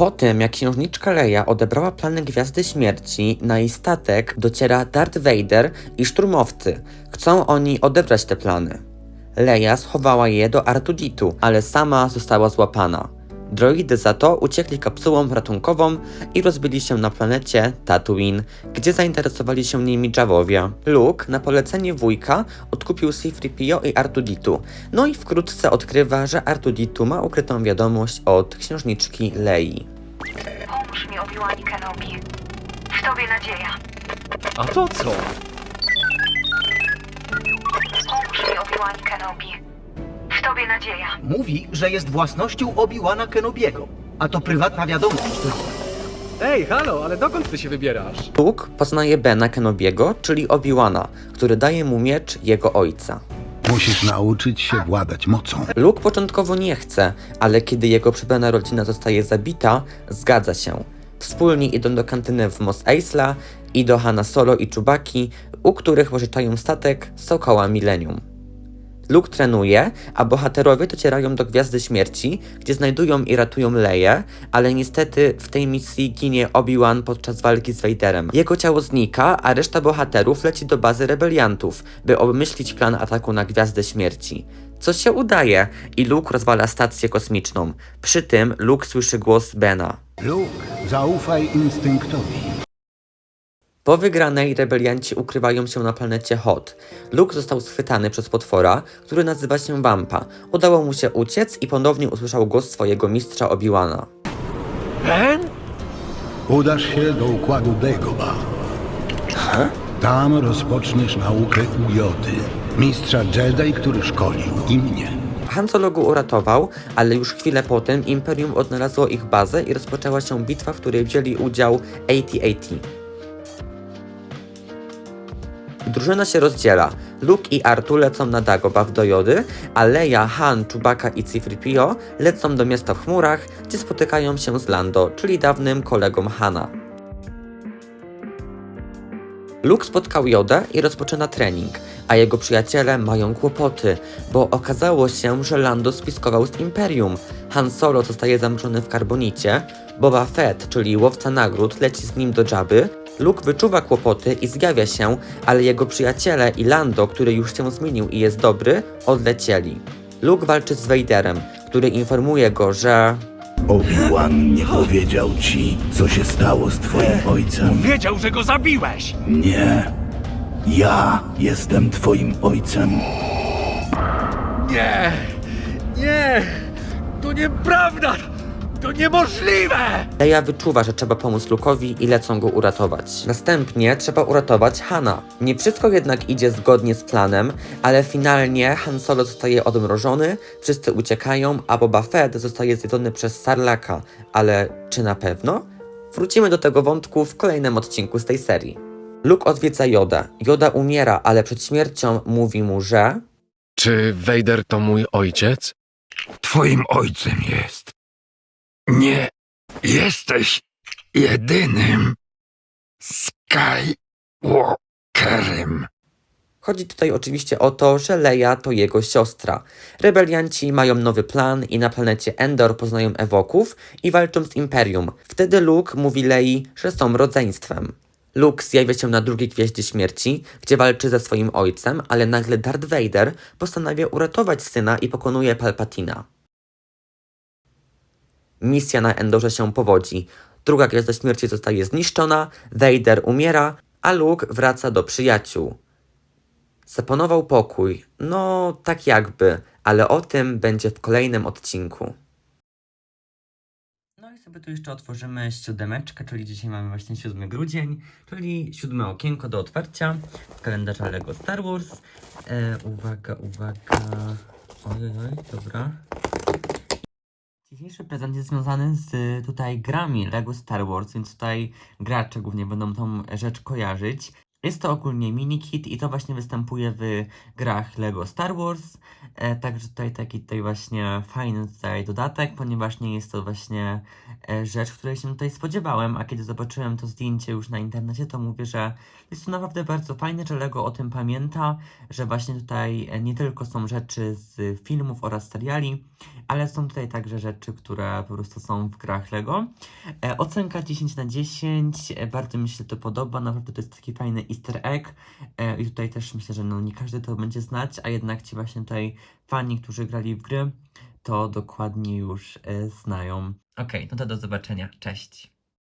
Po tym, jak księżniczka Leia odebrała plany Gwiazdy Śmierci, na jej statek dociera Darth Vader i szturmowcy. Chcą oni odebrać te plany. Leia schowała je do Artuditu, ale sama została złapana. Droidy za to uciekli kapsułą ratunkową i rozbili się na planecie Tatooine, gdzie zainteresowali się nimi Jawowie. Luke na polecenie wujka odkupił C-3PO i Artuditu, no i wkrótce odkrywa, że Artuditu ma ukrytą wiadomość od księżniczki Lei. Pomóż mi, Obi-Wanie Kenobi. W tobie nadzieja. A to co? Pomóż mi, Obi-Wanie Kenobi. W tobie nadzieja. Mówi, że jest własnością Obi-Wana Kenobiego. A to prywatna wiadomość. Ej, halo, ale dokąd ty się wybierasz? Luke poznaje Bena Kenobiego, czyli Obi-Wana, który daje mu miecz jego ojca. Musisz nauczyć się władać mocą. Luke początkowo nie chce, ale kiedy jego przybrana rodzina zostaje zabita, zgadza się. Wspólnie idą do kantyny w Mos Eisley i do Hanna Solo i Chewbacki, u których pożyczają statek Sokoła Millennium. Luke trenuje, a bohaterowie docierają do Gwiazdy Śmierci, gdzie znajdują i ratują Leję, ale niestety w tej misji ginie Obi-Wan podczas walki z Vaderem. Jego ciało znika, a reszta bohaterów leci do bazy rebeliantów, by obmyślić plan ataku na Gwiazdę Śmierci. Co się udaje i Luke rozwala stację kosmiczną. Przy tym Luke słyszy głos Bena. Luke, zaufaj instynktowi. Po wygranej rebelianci ukrywają się na planecie Hot. Luke został schwytany przez potwora, który nazywa się Wampa. Udało mu się uciec i ponownie usłyszał głos swojego mistrza Obi-Wana. Ben? Udasz się do układu Dagoba. Tam rozpoczniesz naukę u Jody, mistrza Jedi, który szkolił i mnie. Han Solo go uratował, ale już chwilę potem Imperium odnalazło ich bazę i rozpoczęła się bitwa, w której wzięli udział AT-AT. Drużyna się rozdziela. Luke i Artu lecą na Dagobah do Jody, a Leia, Han, Chewbacca i C-3PO lecą do miasta w chmurach, gdzie spotykają się z Lando, czyli dawnym kolegą Hana. Luke spotkał Jodę i rozpoczyna trening, a jego przyjaciele mają kłopoty, bo okazało się, że Lando spiskował z Imperium. Han Solo zostaje zamrożony w karbonicie, Boba Fett, czyli łowca nagród, leci z nim do Jabby, Luke wyczuwa kłopoty i zjawia się, ale jego przyjaciele i Lando, który już się zmienił i jest dobry, odlecieli. Luke walczy z Vaderem, który informuje go, że Obi-Wan nie powiedział ci, co się stało z twoim ojcem. Wiedział, że go zabiłeś! Nie. Ja jestem twoim ojcem. Nie! Nie! To nieprawda! To niemożliwe! Leia wyczuwa, że trzeba pomóc Luke'owi i lecą go uratować. Następnie trzeba uratować Hana. Nie wszystko jednak idzie zgodnie z planem, ale finalnie Han Solo zostaje odmrożony, wszyscy uciekają, a Boba Fett zostaje zjedzony przez Sarlaka. Ale czy na pewno? Wrócimy do tego wątku w kolejnym odcinku z tej serii. Luke odwiedza Joda. Joda umiera, ale przed śmiercią mówi mu, że... Czy Vader to mój ojciec? Twoim ojcem jest. Nie jesteś jedynym Skywalkerem. Chodzi tutaj oczywiście o to, że Leia to jego siostra. Rebelianci mają nowy plan i na planecie Endor poznają Ewoków i walczą z Imperium. Wtedy Luke mówi Lei, że są rodzeństwem. Luke zjawia się na drugiej Gwieździe Śmierci, gdzie walczy ze swoim ojcem, ale nagle Darth Vader postanawia uratować syna i pokonuje Palpatina. Misja na Endorze się powodzi. Druga Gwiazda Śmierci zostaje zniszczona, Vader umiera, a Luke wraca do przyjaciół. Zapanował pokój. No, tak jakby, ale o tym będzie w kolejnym odcinku. No i sobie tu jeszcze otworzymy siódemeczkę, czyli dzisiaj mamy właśnie 7 grudzień, czyli siódme okienko do otwarcia z kalendarza Lego Star Wars. E, uwaga, uwaga. Ojej, oj, dobra. Dzisiejszy prezent jest związany z y, tutaj grami Lego Star Wars, więc tutaj gracze głównie będą tą rzecz kojarzyć. Jest to ogólnie mini-kit i to właśnie występuje w grach LEGO Star Wars. E, także tutaj taki tutaj właśnie fajny tutaj dodatek, ponieważ nie jest to właśnie e, rzecz, której się tutaj spodziewałem, a kiedy zobaczyłem to zdjęcie już na internecie, to mówię, że jest to naprawdę bardzo fajne, że LEGO o tym pamięta, że właśnie tutaj e, nie tylko są rzeczy z filmów oraz seriali, ale są tutaj także rzeczy, które po prostu są w grach LEGO. E, ocenka 10 na 10, e, bardzo mi się to podoba, naprawdę to jest taki fajny easter egg e, i tutaj też myślę, że no nie każdy to będzie znać, a jednak ci właśnie tutaj fani, którzy grali w gry, to dokładnie już e, znają. Okej, no to do zobaczenia, cześć.